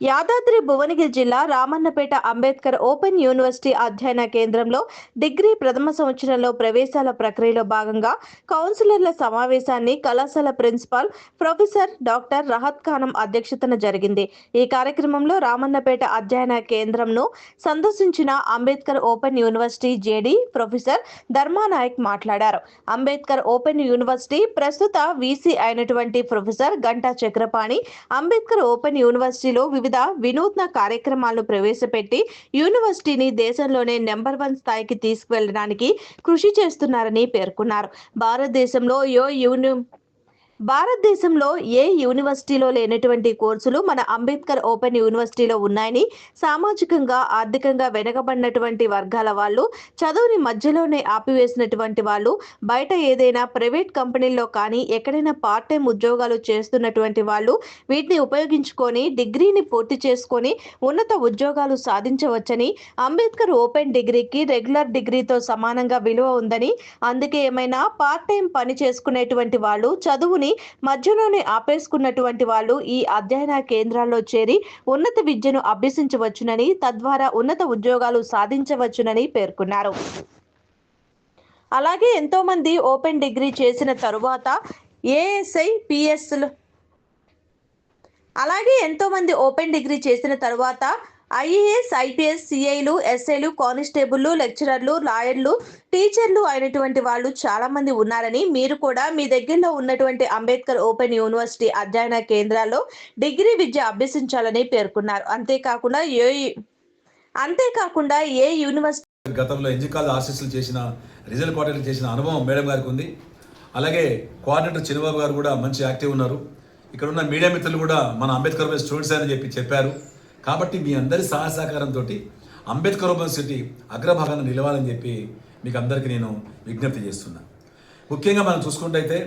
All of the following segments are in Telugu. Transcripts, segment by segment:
యాదాద్రి భువనగిరి జిల్లా రామన్నపేట అంబేద్కర్ ఓపెన్ యూనివర్సిటీ అధ్యయన కేంద్రంలో డిగ్రీ ప్రథమ సంవత్సరంలో ప్రవేశాల ప్రక్రియలో భాగంగా కౌన్సిలర్ల సమావేశాన్ని కళాశాల principal professor doctor Rahat Khanam అధ్యక్షతన జరిగింది. ఈ కార్యక్రమంలో రామన్నపేట అధ్యయన కేంద్రంను సందర్శించిన Ambedkar open university JD professor Dharmanayak మాట్లాడారు. అంబేద్కర్ ఓపెన్ యూనివర్సిటీ ప్రస్తుత వీసీ అయినటువంటి ప్రొఫెసర్ గంటా చక్రపాణి అంబేద్కర్ ఓపెన్ యూనివర్సిటీలో వివిధ వినూత్న కార్యక్రమాలను ప్రవేశపెట్టి యూనివర్సిటీని దేశంలోనే నెంబర్ వన్ స్థాయికి తీసుకువెళ్ళడానికి కృషి చేస్తున్నారని పేర్కొన్నారు. భారతదేశంలో యో యూని భారతదేశంలో ఏ యూనివర్సిటీలో లేనటువంటి కోర్సులు మన అంబేద్కర్ ఓపెన్ యూనివర్సిటీలో ఉన్నాయని సామాజికంగా ఆర్థికంగా వెనకబడినటువంటి వర్గాల వాళ్ళు చదువుని మధ్యలోనే ఆపివేసినటువంటి వాళ్ళు బయట ఏదైనా ప్రైవేట్ కంపెనీల్లో కానీ ఎక్కడైనా పార్ట్ టైం ఉద్యోగాలు చేస్తున్నటువంటి వాళ్ళు వీటిని ఉపయోగించుకొని డిగ్రీని పూర్తి చేసుకొని ఉన్నత ఉద్యోగాలు సాధించవచ్చని అంబేద్కర్ ఓపెన్ డిగ్రీకి రెగ్యులర్ డిగ్రీతో సమానంగా విలువ ఉందని అందుకే ఏమైనా పార్ట్ టైం పని చేసుకునేటువంటి వాళ్ళు చదువుని మధ్యలోనే ఆపేసుకున్నటువంటి వాళ్ళు ఈ అధ్యయన కేంద్రాల్లో చేరి ఉన్నత విద్యను అభ్యసించవచ్చునని తద్వారా ఉన్నత ఉద్యోగాలు సాధించవచ్చునని పేర్కొన్నారు. అలాగే ఎంతో మంది ఓపెన్ డిగ్రీ చేసిన తరువాత ఏఎస్ఐ పిఎస్లు అలాగే ఎంతో మంది ఓపెన్ డిగ్రీ చేసిన తరువాత ఐఏఎస్ ఐపీఎస్ సిఐలు ఎస్ఐలు కానిస్టేబుల్లు లెక్చరర్లు లాయర్లు టీచర్లు అయినటువంటి వాళ్ళు చాలా మంది ఉన్నారని మీరు కూడా మీ దగ్గరలో ఉన్నటువంటి అంబేద్కర్ ఓపెన్ యూనివర్సిటీ అధ్యయన కేంద్రాల్లో డిగ్రీ విద్య అభ్యసించాలని పేర్కొన్నారు. అంతేకాకుండా ఏ అంతేకాకుండా ఏ యూనివర్సిటీ గతంలో ఎన్జికాల్ ఆర్సిస్లు చేసిన రిజల్ట్ కోఆర్డినేటర్ చేసిన అనుభవం మేడం గారికి ఉంది. అలాగే కోఆర్డినేటర్ చిన్నబాబు గారు కూడా మంచి యాక్టివ్ ఉన్నారు. ఇక్కడ ఉన్న మీడియా మిత్రులు కూడా మన అంబేద్కర్ స్టూడెంట్స్ అని చెప్పి చెప్పారు. కాబట్టి మీ అందరి సహాయ సహకారంతో అంబేద్కర్ యూనివర్సిటీ అగ్రభాగాన్ని నిలవాలని చెప్పి మీకు అందరికీ నేను విజ్ఞప్తి చేస్తున్నా. ముఖ్యంగా మనం చూసుకుంటే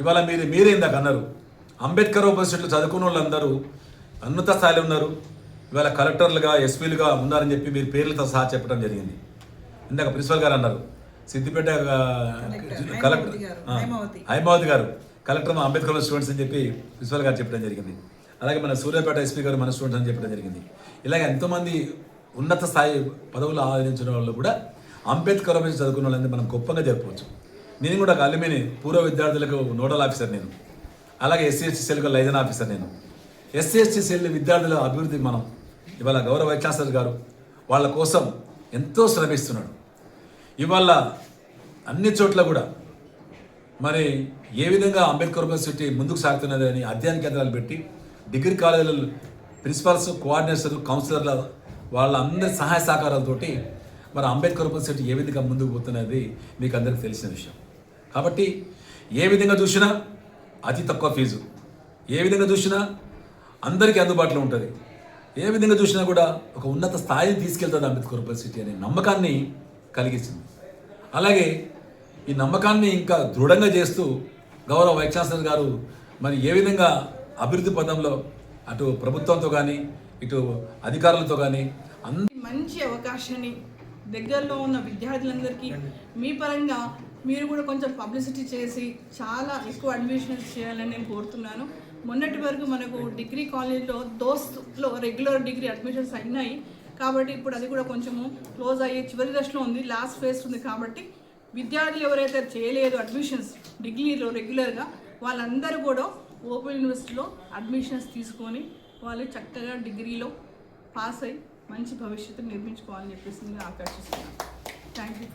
ఇవాళ మీరు మీరే ఇందాక అన్నారు అంబేద్కర్ యూనివర్సిటీలో చదువుకున్న వాళ్ళందరూ ఉన్నత స్థాయిలో ఉన్నారు. ఇవాళ కలెక్టర్లుగా ఎస్పీలుగా ఉన్నారని చెప్పి మీరు పేర్లతో సహా చెప్పడం జరిగింది. ఇందాక ప్రిన్సిపల్ గారు అన్నారు సిద్దిపేట కలెక్టర్ హైమావతి గారు కలెక్టర్ అంబేద్కర్ స్టూడెంట్స్ అని చెప్పి ప్రిన్సిపల్ గారు చెప్పడం జరిగింది. అలాగే మన సూర్యాపేట ఎస్పీ గారు మన స్టూడెంట్ అని చెప్పడం జరిగింది. ఇలాగ ఎంతోమంది ఉన్నత స్థాయి పదవులు ఆదరించిన వాళ్ళు కూడా అంబేద్కర్ గురించి చదువుకున్న వాళ్ళని మనం గొప్పగా చెప్పవచ్చు నేను కూడా ఒక అల్యూమిని పూర్వ విద్యార్థులకు నోడల్ ఆఫీసర్ నేను. అలాగే ఎస్సీ ఎస్టీ సెల్కు లైజన్ ఆఫీసర్ నేను. ఎస్సీ ఎస్టీ సెల్ విద్యార్థుల అభివృద్ధి మనం ఇవాళ గౌరవ వైస్ ఛాన్సలర్ గారు వాళ్ళ కోసం ఎంతో శ్రమిస్తున్నాడు. ఇవాళ అన్ని చోట్ల కూడా మరి ఏ విధంగా అంబేద్కర్ యూనివర్సిటీ ముందుకు సాగుతున్నది అని అధ్యయన కేంద్రాలు పెట్టి డిగ్రీ కాలేజీల ప్రిన్సిపాల్స్ కోఆర్డినేటర్లు కౌన్సిలర్ల వాళ్ళందరి సహాయ సహకారాలతోటి మరి అంబేద్కర్ యూనివర్సిటీ ఏ విధంగా ముందుకు పోతున్నది మీకు అందరికీ తెలిసిన విషయం. కాబట్టి ఏ విధంగా చూసినా అతి తక్కువ ఫీజు. ఏ విధంగా చూసినా అందరికీ అందుబాటులో ఉంటుంది. ఏ విధంగా చూసినా కూడా ఒక ఉన్నత స్థాయిని తీసుకెళ్తుంది అంబేద్కర్ యూనివర్సిటీ అనే నమ్మకాన్ని కలిగించింది అలాగే ఈ నమ్మకాన్ని ఇంకా దృఢంగా చేస్తూ గౌరవ వైస్ ఛాన్సలర్ గారు మరి ఏ విధంగా అభివృద్ధి పదంలో అటు ప్రభుత్వంతో కానీ ఇటు అధికారులతో కానీ అందరూ మంచి అవకాశాన్ని దగ్గరలో ఉన్న విద్యార్థులందరికీ మీ పరంగా మీరు కూడా కొంచెం పబ్లిసిటీ చేసి చాలా ఎక్కువ అడ్మిషన్స్ చేయాలని నేను కోరుతున్నాను. మొన్నటి వరకు మనకు డిగ్రీ కాలేజ్లో దోస్త్లో రెగ్యులర్ డిగ్రీ అడ్మిషన్స్ అయినాయి. కాబట్టి ఇప్పుడు అది కూడా కొంచెము క్లోజ్ అయ్యే చివరి దశలో ఉంది లాస్ట్ ఫేస్ ఉంది కాబట్టి విద్యార్థులు ఎవరైతే చేయలేదు అడ్మిషన్స్ డిగ్రీలో రెగ్యులర్గా వాళ్ళందరూ కూడా ఓపెన్ యూనివర్సిటీలో అడ్మిషన్స్ తీసుకొని వాళ్ళు చక్కగా డిగ్రీలో పాస్ అయ్యి మంచి భవిష్యత్తు నిర్మించుకోవాలని చెప్పేసి నేను ఆకర్షిస్తున్నాను thank you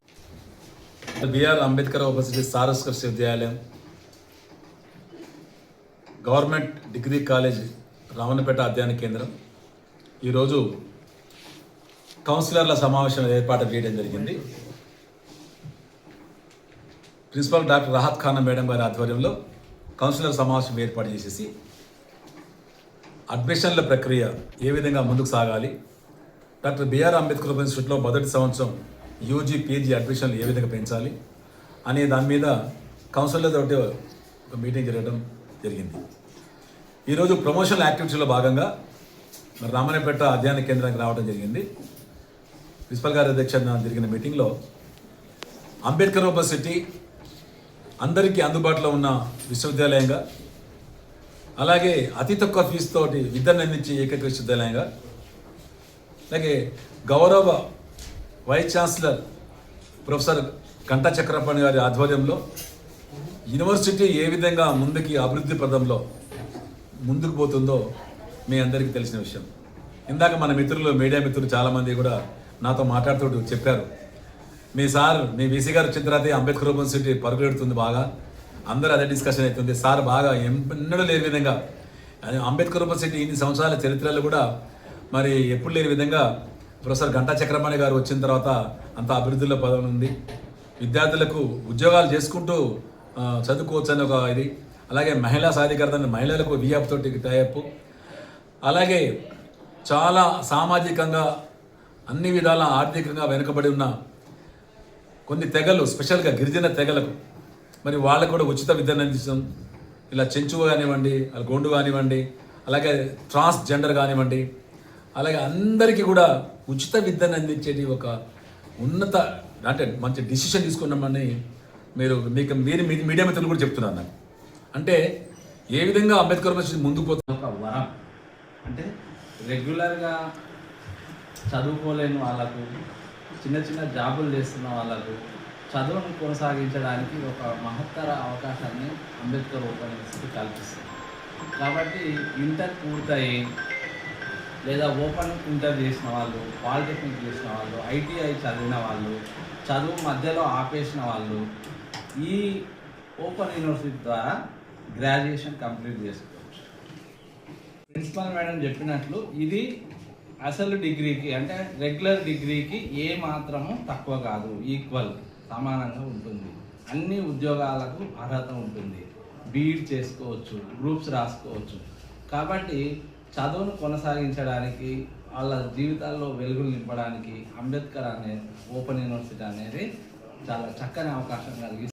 BR Ambedkar university సారస్కర్ విద్యాలయం గవర్నమెంట్ డిగ్రీ కాలేజ్ రావణపేట అధ్యయన కేంద్రం. ఈరోజు కౌన్సిలర్ల సమావేశం ఏర్పాటు చేయడం జరిగింది. Principal doctor Rahat Khana madam గారి ఆధ్వర్యంలో కౌన్సిలర్ సమావేశం ఏర్పాటు చేసేసి అడ్మిషన్ల ప్రక్రియ ఏ విధంగా ముందుకు సాగాలి? డాక్టర్ బిఆర్ అంబేద్కర్ ఇన్స్టిట్యూట్లో మొదటి సంవత్సరం యూజీ పీజీ అడ్మిషన్లు ఏ విధంగా పెంచాలి అనే దాని మీద కౌన్సిలర్తో ఒక మీటింగ్ జరగడం జరిగింది. ఈరోజు ప్రమోషనల్ యాక్టివిటీలో భాగంగా మరి రామన్నపేట అధ్యయన కేంద్రానికి రావడం జరిగింది. ప్రిన్సిపల్ గారి అధ్యక్షతన జరిగిన మీటింగ్లో అంబేద్కర్ యూనివర్సిటీ అందరికీ అందుబాటులో ఉన్న విశ్వవిద్యాలయంగా అలాగే అతి తక్కువ ఫీజుతోటి విద్యను అందించే ఏకైక విశ్వవిద్యాలయంగా అలాగే గౌరవ వైస్ ఛాన్సలర్ ప్రొఫెసర్ కంటా చక్రపాణి గారి ఆధ్వర్యంలో యూనివర్సిటీ ఏ విధంగా ముందుకి అభివృద్ధి పదంలో ముందుకు పోతుందో మీ అందరికీ తెలిసిన విషయం. ఇందాక మన మిత్రులు మీడియా మిత్రులు చాలామంది కూడా నాతో మాట్లాడుతూ చెప్పారు. మీ సార్ మీ వీసీ గారు వచ్చిన తర్వాత అంబేద్కర్ అంబేద్కర్ సిటీ పరుగులెడుతుంది బాగా. అందరూ అదే డిస్కషన్ అవుతుంది. సార్ బాగా ఎన్నడూ లేని విధంగా అంబేద్కర్ అంబేద్కర్ సిటీ ఇన్ని సంవత్సరాల చరిత్రలో కూడా మరి ఎప్పుడు లేని విధంగా ప్రొఫెసర్ గంటా చక్రపాణి గారు వచ్చిన తర్వాత అంత అభివృద్ధిలో పదవి ఉంది విద్యార్థులకు ఉద్యోగాలు చేసుకుంటూ చదువుకోవచ్చు అని ఒక ఇది. అలాగే మహిళా సాధికారత మహిళలకు వియాప్ తోటి టైప్ అలాగే చాలా సామాజికంగా అన్ని విధాల ఆర్థికంగా వెనుకబడి ఉన్న కొన్ని తెగలు స్పెషల్గా గిరిజన తెగలకు. మరి వాళ్ళకు కూడా ఉచిత విద్యను అందించడం ఇలా చెంచు కానివ్వండి అలా గోండు కానివ్వండి అలాగే ట్రాన్స్ జెండర్ కానివ్వండి అలాగే అందరికీ కూడా ఉచిత విద్యను అందించేది ఒక ఉన్నత అంటే మంచి డిసిషన్ తీసుకున్నామని మీరు మీకు మీరు మీ మీడియా మిత్రులు కూడా చెప్తున్నారు నాకు. అంటే ఏ విధంగా అంబేద్కర్ యూనివర్సిటీ ముందుకు పోతుంది? ఒక వరం. అంటే రెగ్యులర్గా చదువుకోలేని వాళ్ళకు చిన్న చిన్న జాబులు చేస్తున్న వాళ్ళకు చదువును కొనసాగించడానికి ఒక మహత్తర అవకాశాన్ని అంబేద్కర్ ఓపెన్ యూనివర్సిటీ కల్పిస్తుంది. కాబట్టి ఇంటర్ పూర్తయి లేదా ఓపెన్ ఇంటర్ చేసిన వాళ్ళు పాలిటెక్నిక్ చేసిన వాళ్ళు ఐటీఐ చదివిన వాళ్ళు చదువు మధ్యలో ఆపేసిన వాళ్ళు ఈ ఓపెన్ యూనివర్సిటీ ద్వారా గ్రాడ్యుయేషన్ కంప్లీట్ చేసుకోవచ్చు. ప్రిన్సిపల్ మేడం చెప్పినట్లు ఇది అసలు డిగ్రీకి అంటే రెగ్యులర్ డిగ్రీకి ఏ మాత్రము తక్కువ కాదు ఈక్వల్ సమానంగా ఉంటుంది. అన్ని ఉద్యోగాలకు అర్హత ఉంటుంది. బీఈడ్ చేసుకోవచ్చు గ్రూప్స్ రాసుకోవచ్చు. కాబట్టి చదువును కొనసాగించడానికి వాళ్ళ జీవితాల్లో వెలుగులు నింపడానికి అంబేద్కర్ అనే ఓపెన్ యూనివర్సిటీ అనేది చాలా చక్కని అవకాశం కలిగి